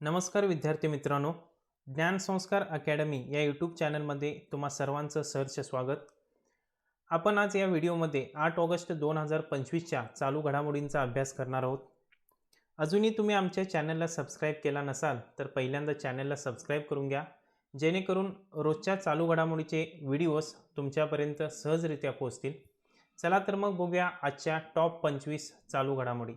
नमस्कार विद्यार्थी मित्रांनो ज्ञानसंस्कार अकॅडमी या यूट्यूब चॅनलमध्ये तुम्हा सर्वांचं सहर्ष स्वागत. आपण आज या व्हिडिओमध्ये आठ ऑगस्ट दोन हजार पंचवीसच्या चालू घडामोडींचा अभ्यास करणार आहोत. अजूनही तुम्ही आमच्या चॅनलला सबस्क्राईब केला नसाल तर पहिल्यांदा चॅनलला सबस्क्राईब करून घ्या. जेणेकरून रोजच्या चालू घडामोडीचे व्हिडिओज तुमच्यापर्यंत सहजरित्या पोहोचतील. चला तर मग बघूया आजच्या टॉप पंचवीस चालू घडामोडी.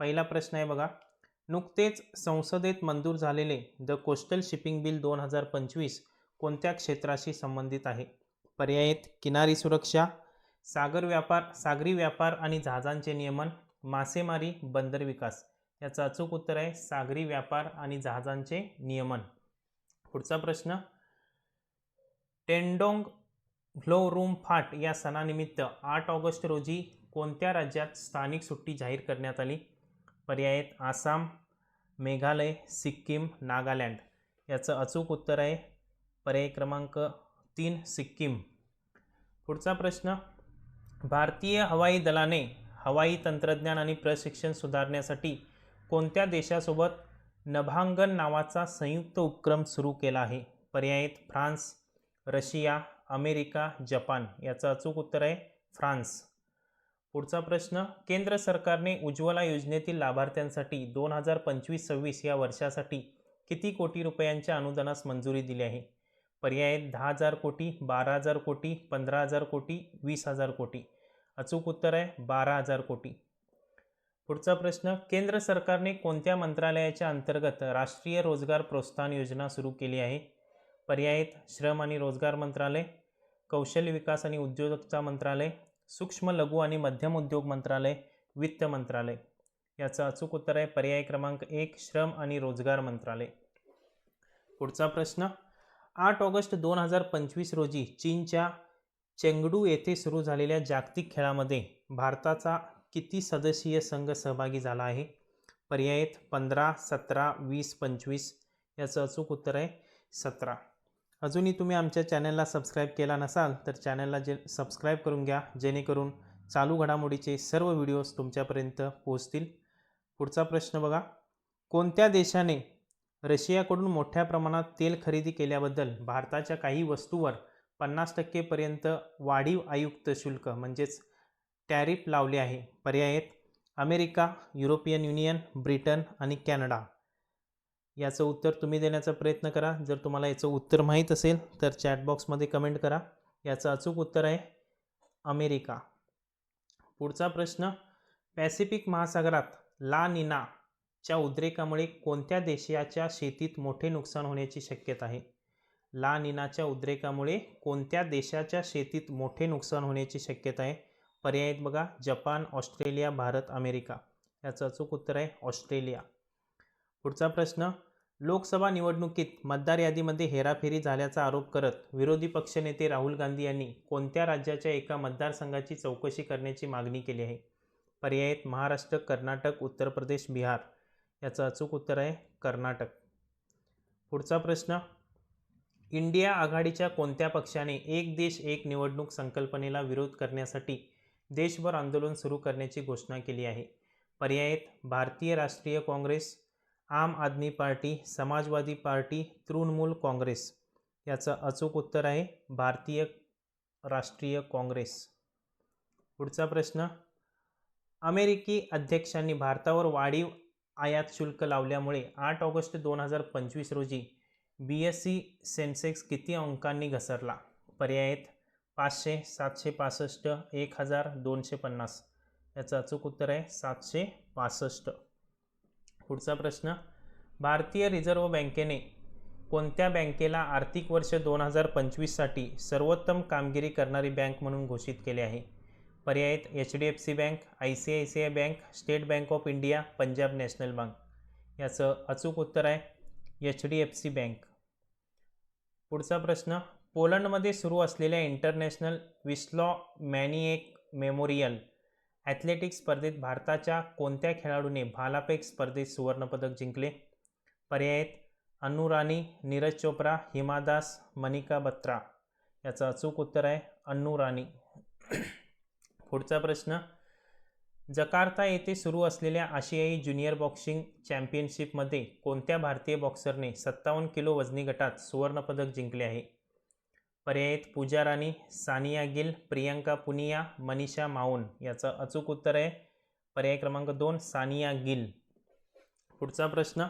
पहिला प्रश्न आहे बघा नुकतेच संसदेत मंजूर झालेले द कोस्टल शिपिंग बिल दोन हजार पंचवीस कोणत्या क्षेत्राशी संबंधित आहे? पर्याय आहेत किनारी सुरक्षा सागर व्यापार सागरी व्यापार आणि जहाजांचे नियमन मासेमारी बंदर विकास. याचं अचूक उत्तर आहे सागरी व्यापार आणि जहाजांचे नियमन. पुढचा प्रश्न टेंडोंग व्लोरूम फाट या सणानिमित्त आठ ऑगस्ट रोजी कोणत्या राज्यात स्थानिक सुट्टी जाहीर करण्यात आली? पर्याय आहेत. आसाम मेघालय सिक्कीम नागालँड. याचं अचूक उत्तर आहे पर्याय क्रमांक तीन सिक्कीम. पुढचा प्रश्न. भारतीय हवाई दलाने हवाई तंत्रज्ञान आणि प्रशिक्षण सुधारण्यासाठी कोणत्या देशासोबत नभांगन नावाचा संयुक्त उपक्रम सुरू केला आहे? पर्याय आहेत फ्रान्स रशिया अमेरिका जपान. याचं अचूक उत्तर आहे फ्रान्स. पुढचा प्रश्न केंद्र सरकारने उज्ज्वला योजनेतील लाभार्थ्यांसाठी दोन हजार पंचवीस सव्वीस या वर्षासाठी किती कोटी रुपयांच्या अनुदानास मंजुरी दिली आहे? पर्याय दहा हजार कोटी बारा हजार कोटी पंधरा हजार कोटी वीस हजार कोटी. अचूक उत्तर आहे बारा हजार कोटी. पुढचा प्रश्न केंद्र सरकारने कोणत्या मंत्रालयाच्या अंतर्गत राष्ट्रीय रोजगार प्रोत्साहन योजना सुरू केली आहे? पर्याय श्रम आणि रोजगार मंत्रालय कौशल्य विकास आणि उद्योजकता मंत्रालय सूक्ष्म लघु आणि मध्यम उद्योग मंत्रालय वित्त मंत्रालय. याचं अचूक उत्तर आहे पर्याय क्रमांक एक श्रम आणि रोजगार मंत्रालय. पुढचा प्रश्न आठ ऑगस्ट दोन हजार पंचवीस रोजी चीनच्या चेंगडू येथे सुरू झालेल्या जागतिक खेळामध्ये भारताचा किती सदस्यीय संघ सहभागी झाला आहे? पर्यायत पंधरा सतरा वीस पंचवीस याचं अचूक उत्तर आहे सतरा. अजूनही तुम्ही आमच्या चॅनलला सबस्क्राईब केला नसाल तर चॅनलला जे सबस्क्राईब करून घ्या जेणेकरून चालू घडामोडीचे सर्व व्हिडिओज तुमच्यापर्यंत पोहोचतील. पुढचा प्रश्न बघा. कोणत्या देशाने रशियाकडून मोठ्या प्रमाणात तेल खरेदी केल्याबद्दल भारताच्या काही वस्तूवर पन्नास टक्केपर्यंत वाढीव आयुक्त शुल्क म्हणजेच टॅरिफ लावले आहे? पर्याय आहेत. अमेरिका युरोपियन युनियन ब्रिटन आणि कॅनडा. याचं उत्तर तुम्ही देण्याचा प्रयत्न करा. जर तुम्हाला याचं उत्तर माहीत असेल तर चॅटबॉक्समध्ये कमेंट करा. याचं अचूक उत्तर आहे अमेरिका. पुढचा प्रश्न पॅसिफिक महासागरात ला निनाच्या उद्रेकामुळे कोणत्या देशाच्या शेतीत मोठे नुकसान होण्याची शक्यता आहे? ला निनाच्या उद्रेकामुळे कोणत्या देशाच्या शेतीत मोठे नुकसान होण्याची शक्यता आहे? पर्याय आहेत बघा जपान ऑस्ट्रेलिया भारत अमेरिका. याचं अचूक उत्तर आहे ऑस्ट्रेलिया. पुढचा प्रश्न लोकसभा निवडणुकीत मतदार यादीमध्ये हेराफेरी झाल्याचा आरोप करत विरोधी पक्षनेते राहुल गांधी यांनी कोणत्या राज्याच्या एका मतदारसंघाची चौकशी करण्याची मागणी केली आहे? पर्यायत महाराष्ट्र कर्नाटक उत्तर प्रदेश बिहार. याचं अचूक उत्तर आहे कर्नाटक. पुढचा प्रश्न. इंडिया आघाडीच्या कोणत्या पक्षाने एक देश एक निवडणूक संकल्पनेला विरोध करण्यासाठी देशभर आंदोलन सुरू करण्याची घोषणा केली आहे? पर्यायत भारतीय राष्ट्रीय Congress Aam Aadmi Party Samajwadi Party Trinamool Congress याचं अचूक उत्तर आहे भारतीय राष्ट्रीय काँग्रेस. पुढचा प्रश्न अमेरिकी अध्यक्षांनी भारतावर वाढीव आयात शुल्क लावल्यामुळे आठ ऑगस्ट दोन हजार पंचवीस रोजी बी एस सी सेन्सेक्स किती अंकांनी घसरला? पर्याय आहेत पाचशे सातशे पासष्ट एक हजार दोनशे पन्नास. याचं अचूक उत्तर आहे सातशे पासष्ट. पुढचा प्रश्न. भारतीय रिझर्व्ह बँकेने कोणत्या बँकेला आर्थिक वर्ष दोन हजार पंचवीससाठी सर्वोत्तम कामगिरी करणारी बँक म्हणून घोषित केले आहे? पर्याय आहेत H D F C bank I C I C I bank State Bank of India Punjab National Bank. याचं अचूक उत्तर आहे H D F C bank. पुढचा प्रश्न. पोलंडमध्ये सुरू असलेल्या international Wislaw Maniak memorial athletics स्पर्धेत भारताच्या कोणत्या खेळाडूने भालाफेक स्पर्धेत सुवर्णपदक जिंकले? पर्याय आहेत. अनु राणी नीरज चोप्रा हिमादास मनिका बत्रा. याचं अचूक उत्तर आहे अन्नू राणी. पुढचा प्रश्न. जकार्ता येथे सुरू असलेल्या आशियाई ज्युनियर बॉक्सिंग चॅम्पियनशिपमध्ये कोणत्या भारतीय बॉक्सरने सत्तावन्न किलो वजनी गटात सुवर्णपदक जिंकले आहे? पर्यायत पूजा राणी सानिया गिल प्रियंका पुनिया मनीषा माऊन याचं अचूक उत्तर आहे. पर्याय क्रमांक दोन सानिया गिल. पुढचा प्रश्न.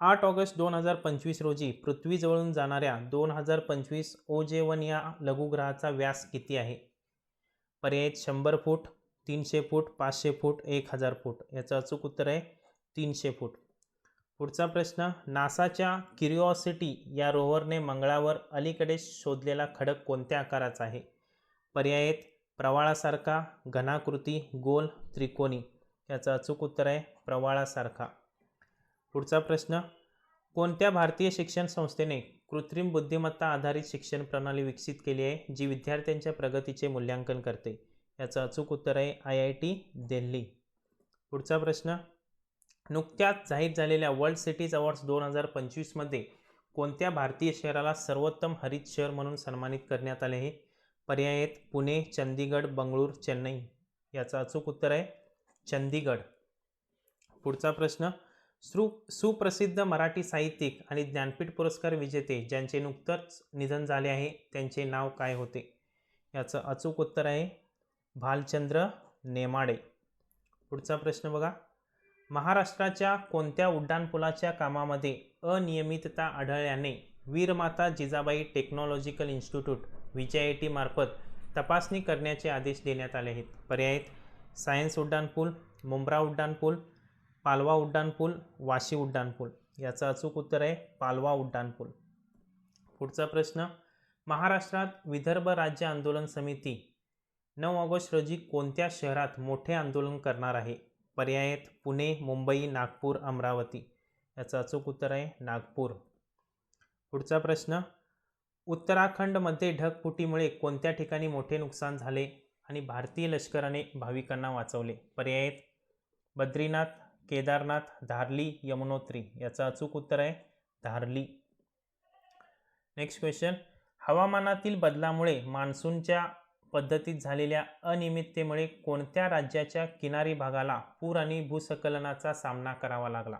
आठ ऑगस्ट दोन हजार पंचवीस रोजी पृथ्वीजवळून जाणाऱ्या दोन हजार पंचवीस ओ जे वन या लघुग्रहाचा व्यास किती आहे? पर्याय शंभर फूट तीनशे फूट पाचशे फूट एक हजार फूट याचं अचूक उत्तर आहे तीनशे फूट. पुढचा प्रश्न नासाच्या क्युरिओसिटी या रोव्हरने मंगळावर अलीकडे शोधलेला खडक कोणत्या आकाराचा आहे? पर्याय आहेत प्रवाळासारखा घनाकृती गोल त्रिकोणी याचं अचूक उत्तर आहे प्रवाळासारखा. पुढचा प्रश्न कोणत्या भारतीय शिक्षण संस्थेने कृत्रिम बुद्धिमत्ता आधारित शिक्षण प्रणाली विकसित केली आहे जी विद्यार्थ्यांच्या प्रगतीचे मूल्यांकन करते? याचं अचूक उत्तर आहे आय आय टी दिल्ली. पुढचा प्रश्न नुकत्याच जाहीर झालेल्या वर्ल्ड सिटीज अवॉर्ड्स दोन हजार पंचवीसमध्ये कोणत्या भारतीय शहराला सर्वोत्तम हरित शहर म्हणून सन्मानित करण्यात आले हे? पर्याय आहेत पुणे चंदीगड बंगळूर चेन्नई. याचं अचूक उत्तर आहे चंदीगड. पुढचा प्रश्न सु सुप्रसिद्ध मराठी साहित्यिक आणि ज्ञानपीठ पुरस्कार विजेते ज्यांचे नुकतंच निधन झाले आहे त्यांचे नाव काय होते? याचं अचूक उत्तर आहे भालचंद्र नेमाडे. पुढचा प्रश्न बघा. महाराष्ट्राच्या कोणत्या उड्डाणपुलाच्या कामामध्ये अनियमितता आढळल्याने Veermata Jijabai Technological Institute V I I T मार्फत तपासणी करण्याचे आदेश देण्यात आले आहेत. पर्याय आहेत. सायन्स उड्डाणपूल मुंब्रा उड्डाणपूल पालवा उड्डाणपूल वाशी उड्डाणपूल. याचं अचूक उत्तर आहे पालवा उड्डाणपूल. पुढचा प्रश्न महाराष्ट्रात विदर्भ राज्य आंदोलन समिती नऊ ऑगस्ट रोजी कोणत्या शहरात मोठे आंदोलन करणार आहे? पर्याय आहेत. पुणे मुंबई नागपूर अमरावती. याचं अचूक उत्तर आहे नागपूर. पुढचा प्रश्न. उत्तराखंडमध्ये ढगफुटीमुळे कोणत्या ठिकाणी मोठे नुकसान झाले आणि भारतीय लष्कराने भाविकांना वाचवले? पर्याय आहेत. बद्रीनाथ केदारनाथ धारली यमुनोत्री. याचं अचूक उत्तर आहे धारली. नेक्स्ट क्वेश्चन हवामानातील बदलामुळे मान्सूनच्या पद्धतीत झालेल्या अनियमिततेमुळे कोणत्या राज्याच्या किनारी भागाला पूर आणि भूसकलनाचा सामना करावा लागला?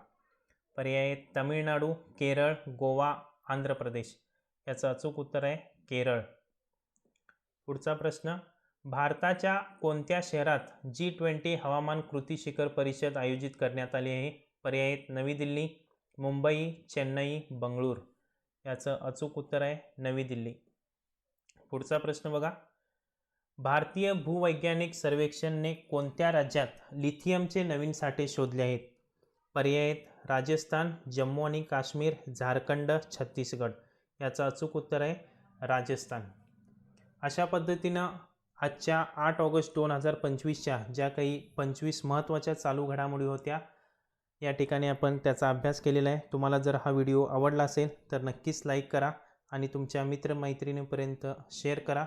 पर्याय तमिळनाडू केरळ गोवा आंध्र प्रदेश. याचं अचूक उत्तर आहे केरळ. पुढचा प्रश्न भारताच्या कोणत्या शहरात जी ट्वेंटी हवामान कृती शिखर परिषद आयोजित करण्यात आली आहे? पर्याय नवी दिल्ली मुंबई चेन्नई बंगळूर. याचं अचूक उत्तर आहे नवी दिल्ली. पुढचा प्रश्न बघा. भारतीय भूवैज्ञानिक सर्वेक्षणने कोणत्या राज्यात लिथियमचे नवीन साठे शोधले आहेत? पर्याय आहेत राजस्थान जम्मू आणि काश्मीर झारखंड छत्तीसगड. याचं अचूक उत्तर आहे राजस्थान. अशा पद्धतीनं आजच्या आठ ऑगस्ट दोन हजार पंचवीसच्या ज्या काही पंचवीस महत्त्वाच्या चालू घडामोडी होत्या या ठिकाणी आपण त्याचा अभ्यास केलेला आहे. तुम्हाला जर हा व्हिडिओ आवडला असेल तर नक्कीच लाईक करा आणि तुमच्या मित्रमैत्रिणीपर्यंत शेअर करा.